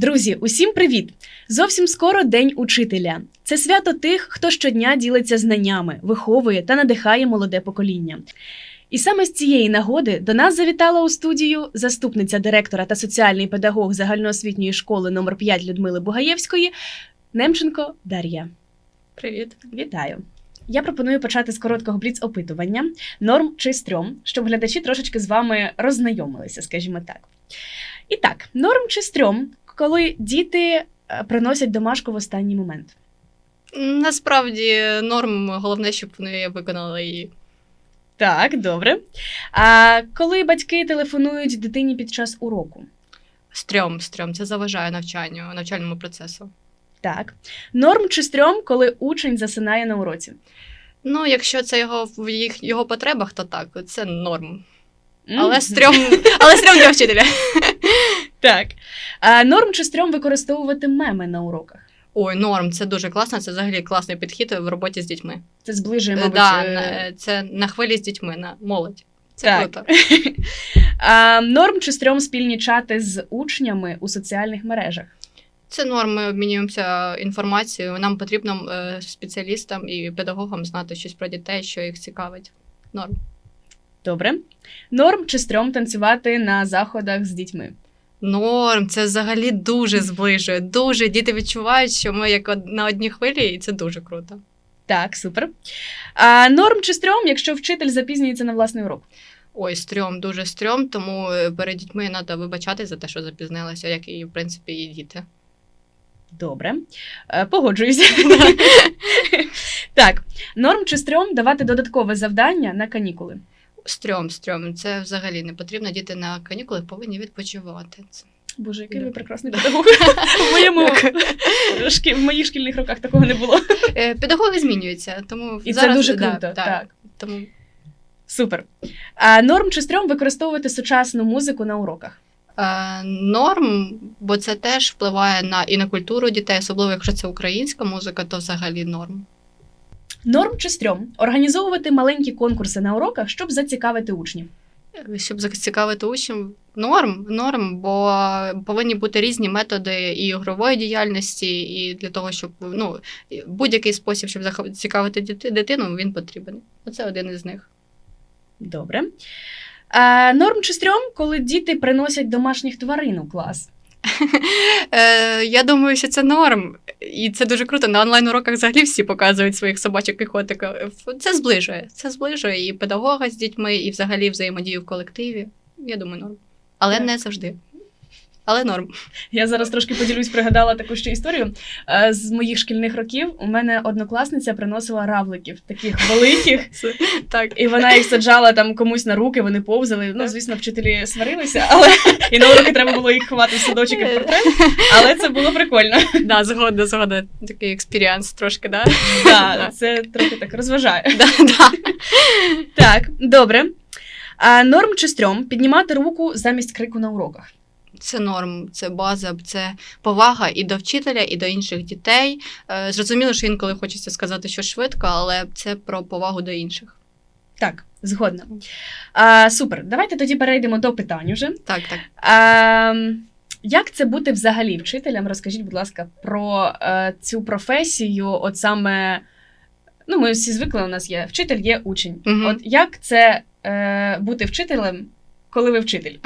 Друзі, усім привіт! Зовсім скоро День учителя. Це свято тих, хто щодня ділиться знаннями, виховує та надихає молоде покоління. І саме з цієї нагоди до нас завітала у студію заступниця директора та соціальний педагог загальноосвітньої школи номер 5 Людмили Бугаєвської Немченко Дар'я. Привіт. Вітаю! Я пропоную почати з короткого бліц-опитування норм чи стрьом, щоб глядачі трошечки з вами роззнайомилися, скажімо так. І так, норм чи стрьом, коли діти е, приносять домашку в останній момент. Насправді норм, головне, щоб вони виконали її. Так, добре. А коли батьки телефонують дитині під час уроку? Стрьом, стрьом, це заважає навчанню, навчальному процесу. Так. Норм чи стрьом, коли учень засинає на уроці? Ну, якщо це його в їх його потребах, то так, це норм. Але стрьом, але стрьом для вчителя. Так. А норм чи стрьом використовувати меми на уроках? Ой, норм, це дуже класно. Це взагалі класний підхід в роботі з дітьми. Це зближує, Е, мабуть. да, е, на- це на хвилі з дітьми, на молодь. Це Так. круто. А, норм чи стрьом спільні чати з учнями у соціальних мережах? Це норм, ми обмінюємося інформацією. Нам потрібно е, спеціалістам і педагогам знати щось про дітей, що їх цікавить. Норм. Добре. Норм чи стрьом танцювати на заходах з дітьми? Норм, це взагалі дуже зближує. Дуже діти відчувають, що ми як на одній хвилі, і це дуже круто. Так, супер. А, норм чи стрьом, якщо вчитель запізнюється на власний урок? Ой, стрьом, дуже стрьом, тому е, перед дітьми треба вибачатись за те, що запізнилася, як і в принципі і діти. Добре. Е, погоджуюся. так. Норм чи стрьом давати додаткове завдання на канікули? Стрьом, стрьом. Це взагалі не потрібно. Діти на канікулах повинні відпочивати. Це- Боже, який ви прекрасний педагог. В моєму в моїх шкільних роках такого не було. Е, Педагоги змінюються, тому І це зараз дуже да, круто. Так. Тому Супер. А, норм чи стрьом використовувати сучасну музику на уроках? Е, Норм, бо це теж впливає на і на культуру дітей, особливо якщо це українська музика, то взагалі норм. Норм чи стрьом організовувати маленькі конкурси на уроках, щоб зацікавити учнів. Щоб зацікавити учнів, норм, норм, бо повинні бути різні методи і ігрової діяльності, і для того, щоб ну будь-який спосіб, щоб зацікавити дитину, він потрібен. Оце один із них. Добре. А, норм чи стрьом, коли діти приносять домашніх тварин у клас. Е, я думаю, що це норм, і це дуже круто. На онлайн-уроках взагалі всі показують своїх собачок і котиків. Це зближує. Це зближує і педагога з дітьми, і взагалі взаємодію в колективі. Я думаю, норм. Але Так. не завжди. Але норм. Я зараз трошки поділюсь, пригадала таку ще історію. Е, З моїх шкільних років у мене однокласниця приносила равликів, таких великих, Так. і вона їх саджала там комусь на руки, вони повзали. Ну, звісно, вчителі сварилися, але і на уроки треба було їх ховати в садочок і в портрет. Але це було прикольно. Да, згодна, згодна. Такий експіріанс трошки, да? Да, це трохи так розважає. Да, да. Так, добре. А норм чи стрьом піднімати руку замість крику на уроках. Це норм, це база, це повага і до вчителя, і до інших дітей. Е, Зрозуміло, що інколи хочеться сказати щось швидко, але це про повагу до інших. Так, згодна. А, супер. Давайте тоді перейдемо до питань уже. Так, так. А, як це бути взагалі вчителем? Розкажіть, будь ласка, про е, цю професію, от саме. Ну, ми всі звикли, у нас є вчитель, є учень. Мгм. От як це е, бути вчителем, коли ви вчитель?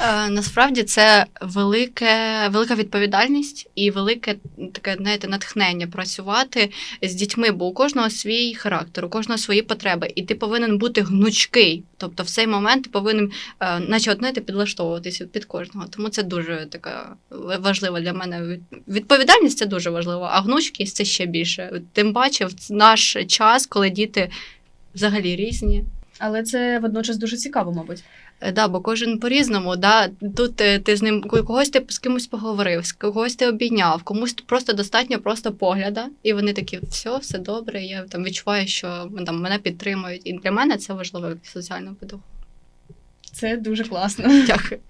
Е, насправді це велике, велика відповідальність і велике таке, знаєте, натхнення працювати з дітьми, бо у кожного свій характер, у кожного свої потреби, і ти повинен бути гнучкий. Тобто, в цей момент ти повинен, е, наче от, знаєте, підлаштовуватися під кожного. Тому це дуже така важлива для мене відповідальність. Це дуже важливо, а гнучкість це ще більше. Тим паче, в наш час, коли діти взагалі різні. Але це водночас дуже цікаво, мабуть. Е, Да, бо кожен по-різному. Да? Тут е, ти з ним когось ти з кимось поговорив, з когось ти обійняв, комусь просто достатньо просто погляда, і вони такі, все, все добре. Я там відчуваю, що там мене підтримують. І для мене це важливо як соціального педагога. Це дуже класно. Дякую.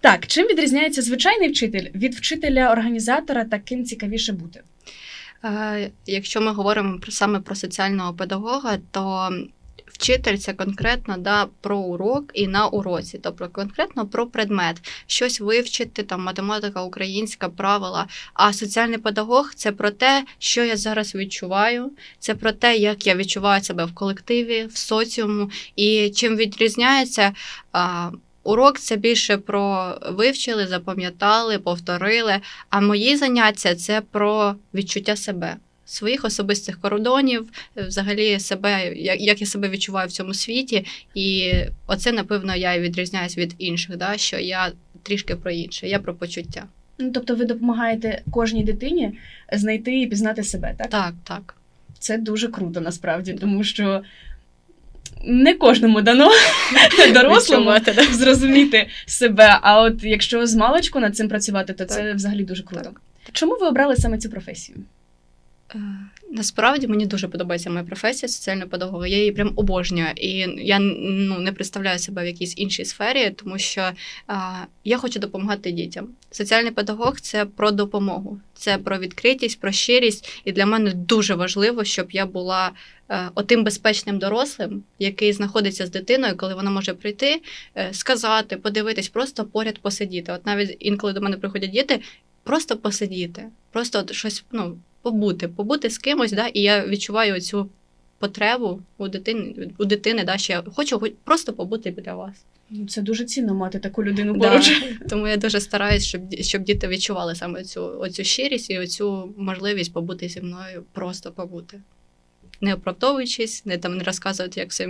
Так, чим відрізняється звичайний вчитель від вчителя-організатора, та ким цікавіше бути? Е, Якщо ми говоримо саме про соціального педагога, то вчитель це конкретно да, про урок і на уроці, тобто конкретно про предмет, щось вивчити, там математика, українська правила. А соціальний педагог це про те, що я зараз відчуваю, це про те, як я відчуваю себе в колективі, в соціуму, і чим відрізняється. А, Урок це більше про вивчили, запам'ятали, повторили. А мої заняття це про відчуття себе, своїх особистих кордонів, е, взагалі себе, як, я себе відчуваю в цьому світі. І оце, напевно, я і відрізняюсь від інших, да, що я трішки про інше, я про почуття. Ну, тобто ви допомагаєте кожній дитині знайти і пізнати себе, так? Так, так. Це дуже круто насправді, тому що не кожному дано дорослому зрозуміти себе. А от якщо з маличку над цим працювати, то це Так. взагалі дуже круто. Так. Чому ви обрали саме цю професію? Е, Насправді мені дуже подобається моя професія соціального педагога. Я її прям обожнюю. І я ну, не представляю себе в якійсь іншій сфері, тому що а, я хочу допомагати дітям. Соціальний педагог це про допомогу, це про відкритість, про щирість. І для мене дуже важливо, щоб я була е, отим безпечним дорослим, який знаходиться з дитиною, коли вона може прийти, е, сказати, подивитись, просто поряд посидіти. От навіть інколи до мене приходять діти, просто посидіти, просто от щось ну, побути, побути з кимось, да, і я відчуваю цю потребу у дитини, у дитини, да, що я хочу хоч просто побути біля вас. Ну, Це дуже цінно мати таку людину Да. Тому я дуже стараюсь, щоб, щоб діти відчували саме цю оцю щирість і оцю можливість побути зі мною, просто побути. Не оправдовуючись, не там не розказувати, як все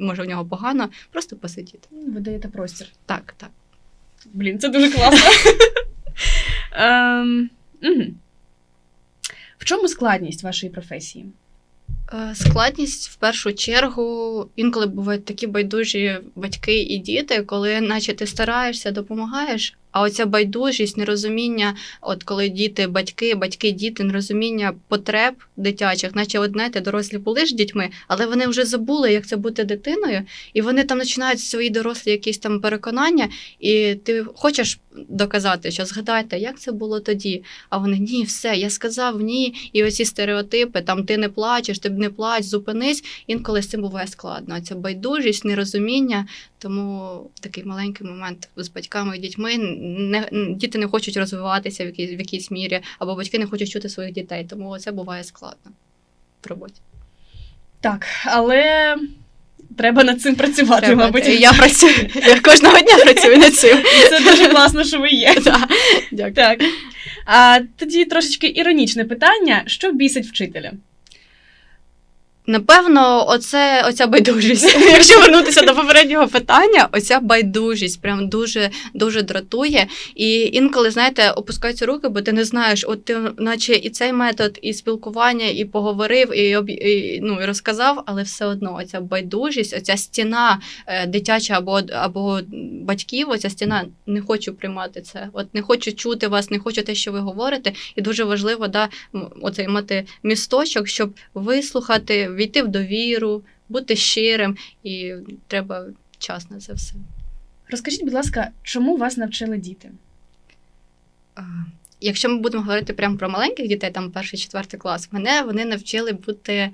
може в нього погано, просто посидіти. Ви даєте простір. Так, так. Блін, це дуже класно. Ем, мгм. В чому складність вашої професії? Е, Складність в першу чергу інколи бувають такі байдужі батьки і діти, коли, наче ти стараєшся, допомагаєш. А оця байдужість, нерозуміння, от коли діти, батьки, батьки, діти, нерозуміння потреб дитячих, наче от, знаєте, дорослі були ж дітьми, але вони вже забули, як це бути дитиною, і вони там починають свої дорослі якісь там переконання, і ти хочеш доказати, що згадайте, як це було тоді. А вони ні, все, я сказав ні. І оці стереотипи, там ти не плачеш, ти не плач, зупинись. Інколи з цим буває складно. Ця байдужість, нерозуміння. Тому такий маленький момент з батьками і дітьми. Не, діти не хочуть розвиватися в якійсь, в якійсь мірі, або батьки не хочуть чути своїх дітей. Тому це буває складно в роботі. Так, але треба над цим працювати, Треба. мабуть. Я працюю. Я кожного дня працюю над цим. І Це дуже класно, що ви є. Да. Дякую. Так. А тоді трошечки іронічне питання: що бісить вчителя? Напевно, оце оця байдужість. Якщо вернутися до попереднього питання, оця байдужість прям дуже дуже дратує. І інколи, знаєте, опускаються руки, бо ти не знаєш, от ти, наче і цей метод, і спілкування, і поговорив, і, об- і, ну, і розказав, але все одно оця байдужість, оця стіна е, дитяча або, або батьків, оця стіна не хочу приймати це. От не хочу чути вас, не хочу те, що ви говорите. І дуже важливо, да, оцей мати місточок, щоб вислухати, війти в довіру, бути щирим, і треба час на це все. Розкажіть, будь ласка, чому вас навчили діти? Якщо ми будемо говорити прямо про маленьких дітей, там перший, четвертий клас, мене вони навчили бути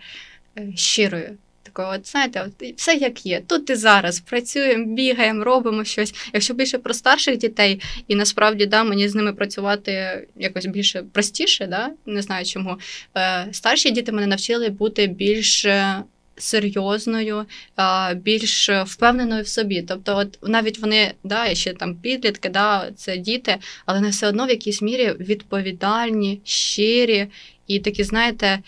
е, щирою. Такою, от знаєте, от все як є. Тут і зараз працюємо, бігаємо, робимо щось. Якщо більше про старших дітей, і насправді да, мені з ними працювати якось більше простіше, да? не знаю чому. Е, старші діти мене навчили бути більш е, серйозною, більш впевненою в собі. Тобто, от навіть вони, да, ще там підлітки, да, це діти, але вони все одно в якійсь мірі відповідальні, щирі і такі, знаєте,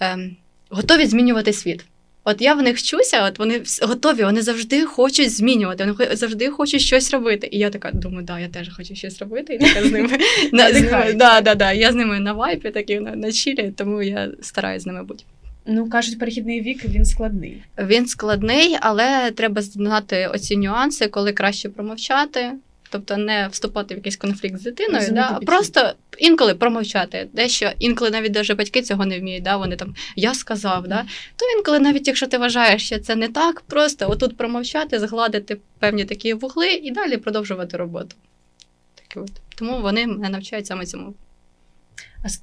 ем, готові змінювати світ. От я в них вчуся, от вони готові, вони завжди хочуть змінювати, вони завжди хочуть щось робити. І я така думаю, да, я теж хочу щось робити, і така з ними да, да, да, я з ними на вайпі, такі на, на чілі, тому я стараюсь з ними бути. Ну, кажуть, перехідний вік він складний. Він складний, але треба знати оці нюанси, коли краще промовчати. Тобто не вступати в якийсь конфлікт з дитиною, да, а просто інколи промовчати. Дещо інколи навіть даже батьки цього не вміють. Да, вони там я сказав, да. То інколи, навіть якщо ти вважаєш, що це не так, просто отут промовчати, згладити певні такі вугли і далі продовжувати роботу. Такі от. Тому вони мене навчають саме цьому.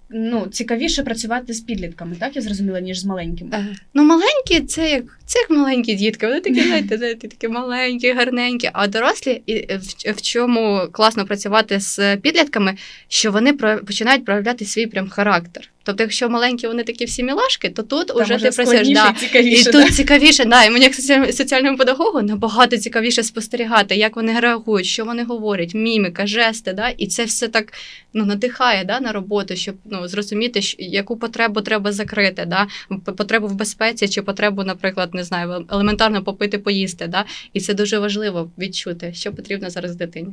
Ну, цікавіше працювати з підлітками, так я зрозуміла, ніж з маленькими. Е, Ну, маленькі це як це як маленькі дітки. Вони такі, знаєте, знаєте, такі маленькі, гарненькі. А дорослі, і е, в, в чому класно працювати з підлітками, що вони про, починають проявляти свій прям характер. Тобто, якщо маленькі вони такі всі мілашки, то тут Там уже ти працюєш. Да, цікавіше. і да? тут цікавіше, да, і мені як соціальному педагогу набагато цікавіше спостерігати, як вони реагують, що вони говорять, міміка, жести, да, і це все так ну, надихає да, на роботу, щоб ну, зрозуміти, яку потребу треба закрити, да, потребу в безпеці чи потребу, наприклад, не знаю, елементарно попити, поїсти. Да, і це дуже важливо відчути, що потрібно зараз дитині.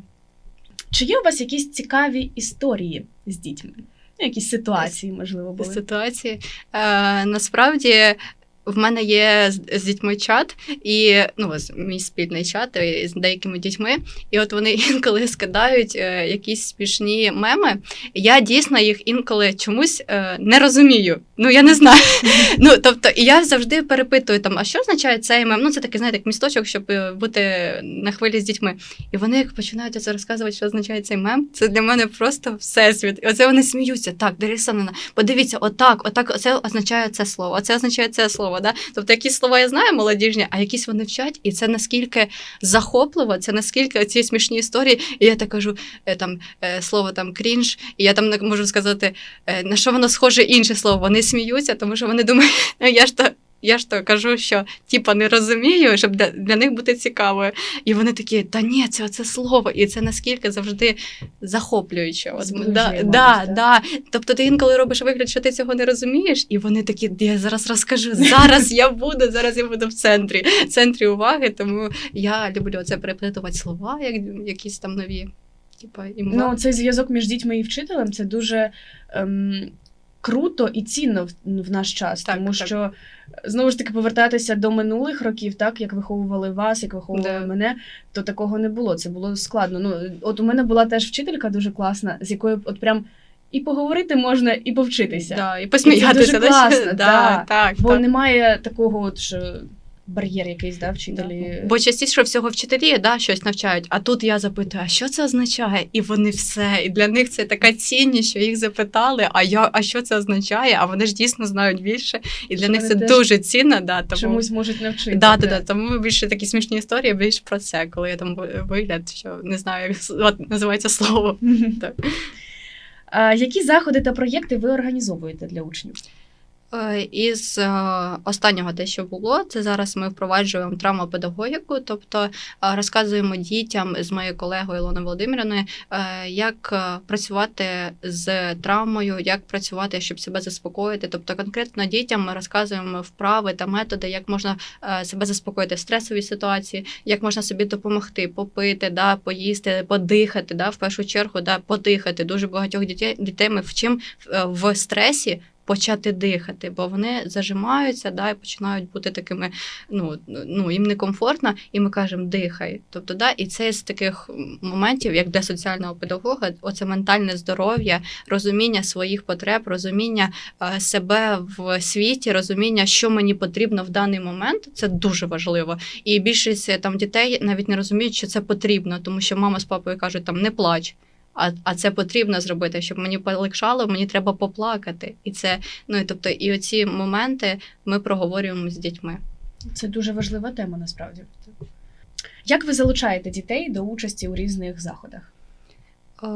Чи є у вас якісь цікаві історії з дітьми? Ну, Якісь ситуації, можливо, були. ситуації. Е, насправді. В мене є з, з дітьми чат, і ну мій спільний чат е, з деякими дітьми, і от вони інколи скидають е, якісь смішні меми. Я дійсно їх інколи чомусь е, не розумію. Ну я не знаю. ну тобто, і я завжди перепитую там, а що означає цей мем? Ну це такий, знаєте, як місточок, щоб е, бути на хвилі з дітьми. І вони як починають це розказувати, що означає цей мем. Це для мене просто всесвіт. І оце вони сміються. Так, Олександрівна, подивіться, отак, отак, оце означає це слово, оце означає це слово. Да? Тобто якісь слова я знаю молодіжні, а якісь вони вчать, і це наскільки захопливо, це наскільки ці смішні історії. І я так кажу, е, там е, слово там крінж, і я там можу сказати, е, на що воно схоже інше слово. Вони сміються, тому що вони думають, «Ну, я ж то. Я ж то кажу, що типа не розумію, щоб для, для них бути цікавою. І вони такі, та ні, це оце слово, і це наскільки завжди захоплююче. От, да, да, да. Тобто ти інколи робиш вигляд, що ти цього не розумієш, і вони такі, я зараз розкажу, зараз я буду, зараз я буду в центрі, в центрі уваги. Тому я люблю це переплетувати слова, як якісь там нові. Типа. Ну, цей зв'язок між дітьми і вчителем це дуже ем, круто і цінно в, в наш час, Так, тому так. що знову ж таки повертатися до минулих років, так як виховували вас, як виховували Да. мене, то такого не було. Це було складно. Ну, от у мене була теж вчителька дуже класна, з якою от прям і поговорити можна, і повчитися. да, і посміятися. дуже класно, да, да. так, Бо так. немає такого, от, що бар'єр якийсь, да, вчителі. Бо частіше всього вчителі да, щось навчають, а тут я запитую, а що це означає? І вони все. І для них це така цінність, що їх запитали, а я, а що це означає? А вони ж дійсно знають більше. І для Що них це теж дуже цінно. Да, тому... Чомусь можуть навчити. Да, да, да, тому більше такі смішні історії, більш про це, коли я там вигляд, що не знаю, як називається слово. Так. А, які заходи та проєкти ви організовуєте для учнів? Е, Із е, останнього те, що було, це зараз ми впроваджуємо травмопедагогіку, тобто е, розказуємо дітям з моєю колегою Ілоною Володимирівною, як працювати з травмою, як працювати, щоб себе заспокоїти. Тобто, конкретно дітям ми розказуємо вправи та методи, як можна себе заспокоїти в стресовій ситуації, як можна собі допомогти, попити, да, поїсти, подихати. Да, в першу чергу, да, подихати. Дуже багатьох дітей дітей ми вчимо в стресі почати дихати, бо вони зажимаються да, і починають бути такими, ну, ну їм некомфортно, і ми кажемо дихай. Тобто, да, і це з таких моментів, як для соціального педагога, оце ментальне здоров'я, розуміння своїх потреб, розуміння е, себе в світі, розуміння, що мені потрібно в даний момент. Це дуже важливо. І більшість е, там дітей навіть не розуміють, що це потрібно, тому що мама з папою кажуть, там не плач. А, а це потрібно зробити, щоб мені полегшало, мені треба поплакати. І це, ну і тобто, і оці моменти ми проговорюємо з дітьми. Це дуже важлива тема насправді. Як ви залучаєте дітей до участі у різних заходах? Е,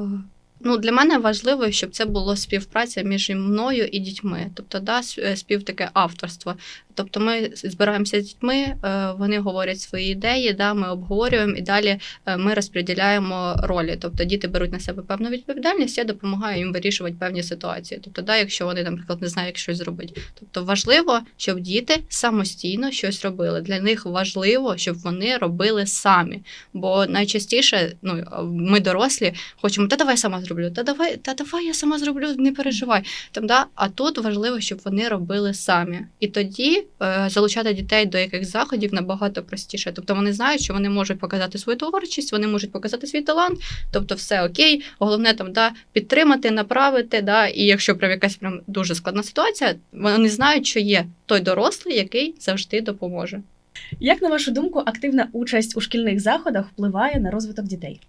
Ну, для мене важливо, щоб це було співпраця між мною і дітьми. Тобто, да, е, спів таке авторство. Тобто ми збираємося з дітьми, е, вони говорять свої ідеї, да, ми обговорюємо і далі е, ми розподіляємо ролі. Тобто діти беруть на себе певну відповідальність, я допомагаю їм вирішувати певні ситуації. Тобто, да, якщо вони, наприклад, не знають, як щось зробити. Тобто важливо, щоб діти самостійно щось робили. Для них важливо, щоб вони робили самі. Бо найчастіше, ну ми дорослі, хочемо, та давай сама зроблю, та давай, та давай я сама зроблю, не переживай. Там, да? А тут важливо, щоб вони робили самі. І тоді е, залучати дітей до якихось заходів набагато простіше. Тобто вони знають, що вони можуть показати свою творчість, вони можуть показати свій талант, тобто все окей. Головне там да, підтримати, направити. Да, і якщо прям якась прям дуже складна ситуація, вони знають, що є той дорослий, який завжди допоможе. Як на вашу думку, активна участь у шкільних заходах впливає на розвиток дітей?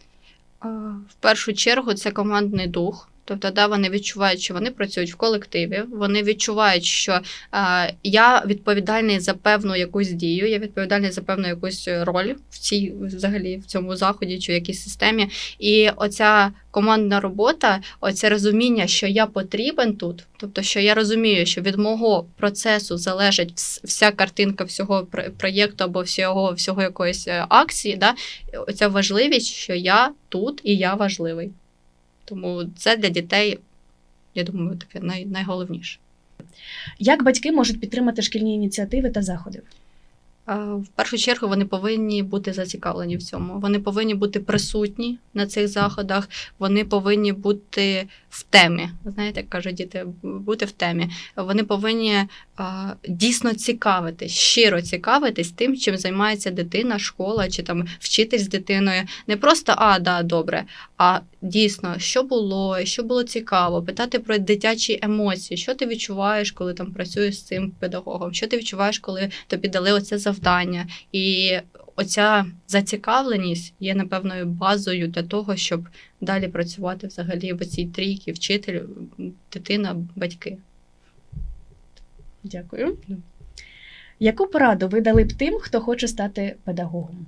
В першу чергу це командний дух. Тобто, да, вони відчувають, що вони працюють в колективі, вони відчувають, що е, я відповідальний за певну якусь дію, я відповідальний за певну якусь роль в цій взагалі в цьому заході чи в якійсь системі. І оця командна робота, оце розуміння, що я потрібен тут, тобто, що я розумію, що від мого процесу залежить вся картинка всього пр- проєкту або всього, всього якоїсь е, акції, да, оця важливість, що я тут і я важливий. Тому це для дітей, я думаю, таке най, найголовніше. Як батьки можуть підтримати шкільні ініціативи та заходи? В першу чергу вони повинні бути зацікавлені в цьому. Вони повинні бути присутні на цих заходах, вони повинні бути в темі. Знаєте, як кажуть діти, бути в темі. Вони повинні а, дійсно цікавитись, щиро цікавитись тим, чим займається дитина, школа чи там вчитель з дитиною. Не просто а, да, добре, а дійсно, що було, що було цікаво, питати про дитячі емоції, що ти відчуваєш, коли там працюєш з цим педагогом, що ти відчуваєш, коли тобі дали оце завдання. І оця зацікавленість є напевною базою для того, щоб далі працювати взагалі в цій трійці, вчитель, дитина, батьки. Дякую. Яку пораду ви дали б тим, хто хоче стати педагогом?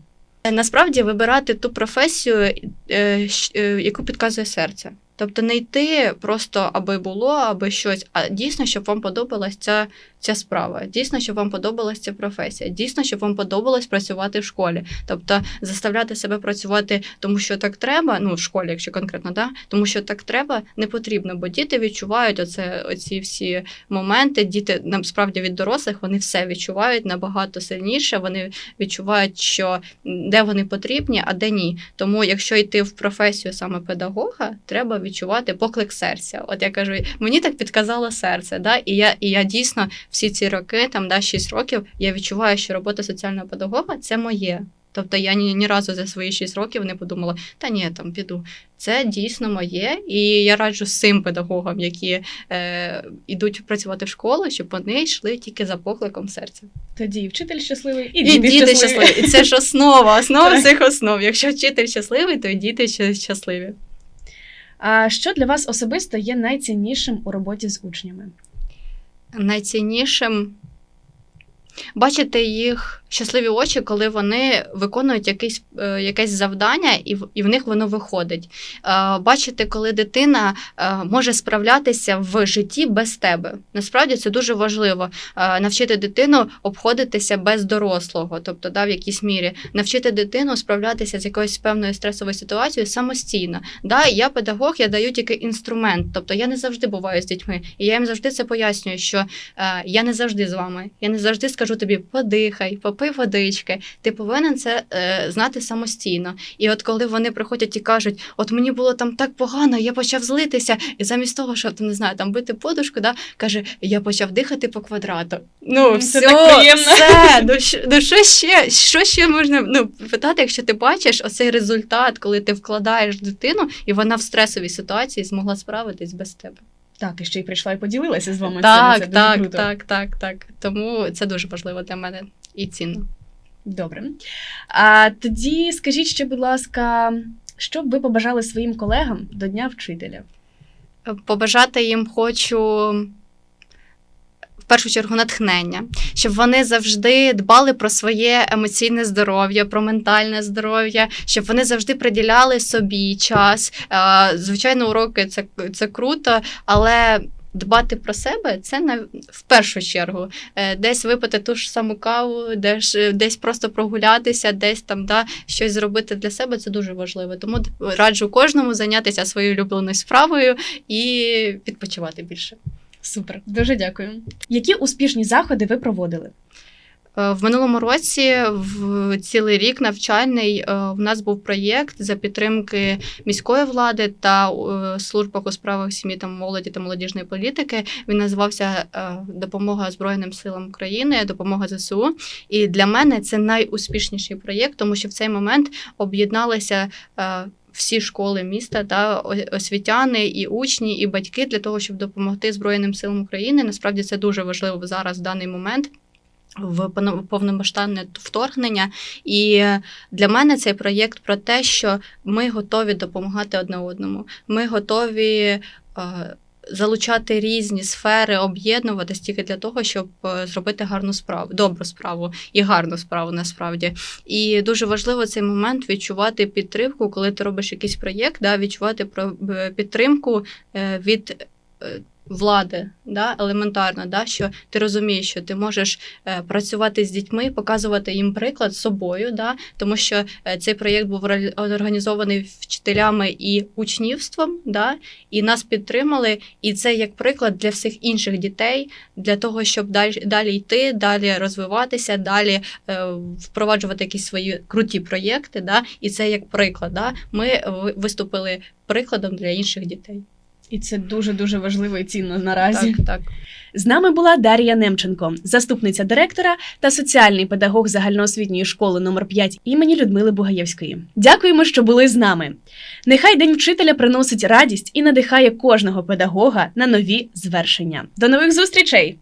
Насправді вибирати ту професію, е, е, яку підказує серце. Тобто не йти просто аби було, аби щось, а дійсно, щоб вам подобалась ця, ця справа, дійсно, щоб вам подобалась ця професія, дійсно, щоб вам подобалось працювати в школі. Тобто заставляти себе працювати, тому що так треба, ну в школі, якщо конкретно, да, тому що так треба, не потрібно, бо діти відчувають оце, оці всі моменти. Діти насправді від дорослих вони все відчувають набагато сильніше. Вони відчувають, що де вони потрібні, а де ні. Тому, якщо йти в професію саме педагога, треба відчувати поклик серця. От я кажу, мені так підказало серце. Да? І я, і я дійсно всі ці роки, там да, 6 років, я відчуваю, що робота соціального педагога це моє. Тобто я ні, ні разу за свої 6 років не подумала, та ні, там піду. Це дійсно моє, і я раджу всім педагогам, які е, йдуть працювати в школу, щоб вони йшли тільки за покликом серця. Тоді і вчитель щасливий, і, І діти, діти щасливі. щасливі. І це ж основа, основа всіх основ. Якщо вчитель щасливий, то і діти щасливі. А що для вас особисто є найціннішим у роботі з учнями? Найціннішим бачити їх щасливі очі, коли вони виконують якесь, е, якесь завдання, і в, і в них воно виходить. Е, бачити, коли дитина е, може справлятися в житті без тебе. Насправді це дуже важливо. Навчити дитину обходитися без дорослого, тобто да, в якійсь мірі, навчити дитину справлятися з якоюсь певною стресовою ситуацією самостійно. Да, я педагог, я даю тільки інструмент, тобто я не завжди буваю з дітьми, і я їм завжди це пояснюю, що я не завжди з вами. Я не завжди скажу тобі подихай, попий водички. Ти повинен це е, знати самостійно. І от коли вони приходять і кажуть, от мені було там так погано, я почав злитися, і замість того, щоб не знаю, там бити подушку, да, каже, я почав дихати по квадрату. Ну, М, все, це так приємно. все. Ну, що, ну що ще? Що ще можна ну, питати, якщо ти бачиш оцей результат, коли ти вкладаєш в дитину, і вона в стресовій ситуації змогла справитись без тебе. Так, і ще й прийшла і поділилася з вами. Так, Це дуже так, круто. так, так, так. Тому це дуже важливо для мене і цінно. Добре. А тоді скажіть ще, будь ласка, що б ви побажали своїм колегам до Дня вчителя? Побажати їм хочу. В першу чергу натхнення, щоб вони завжди дбали про своє емоційне здоров'я, про ментальне здоров'я, щоб вони завжди приділяли собі час. Е, Звичайно, уроки це, це круто, але дбати про себе це на в першу чергу. Е, Десь випити ту ж саму каву, десь, десь просто прогулятися, десь там да, щось зробити для себе це дуже важливо. Тому раджу кожному зайнятися своєю улюбленою справою і відпочивати більше. Супер, дуже дякую. Які успішні заходи ви проводили? Е, В минулому році, в цілий рік навчальний, е, в нас був проєкт за підтримки міської влади та е, служби у справах сім'ї та молоді та молодіжної політики. Він називався Допомога Збройним силам України, допомога ЗСУ. І для мене це найуспішніший проєкт, тому що в цей момент об'єдналися. Всі школи міста та освітяни, і учні, і батьки для того, щоб допомогти Збройним силам України. Насправді це дуже важливо зараз в даний момент в повномасштабне вторгнення. І для мене цей проєкт про те, що ми готові допомагати одне одному. Ми готові е, залучати різні сфери, об'єднуватись тільки для того, щоб е, зробити гарну справу, добру справу і гарну справу насправді. І дуже важливо цей момент відчувати підтримку, коли ти робиш якийсь проєкт, да, відчувати е, підтримку від. Влади, да, елементарно, да, що ти розумієш, що ти можеш е, працювати з дітьми, показувати їм приклад собою, да, тому що е, цей проєкт був організований вчителями і учнівством, да, і нас підтримали. І це як приклад для всіх інших дітей, для того, щоб далі, далі йти, далі розвиватися, далі е, впроваджувати якісь свої круті проєкти. Да, і це як приклад. Да, ми виступили прикладом для інших дітей. І це дуже дуже важливо і цінно наразі. Так, так. З нами була Дар'я Немченко, заступниця директора та соціальний педагог загальноосвітньої школи номер 5 імені Людмили Бугаєвської. Дякуємо, що були з нами. Нехай День вчителя приносить радість і надихає кожного педагога на нові звершення. До нових зустрічей!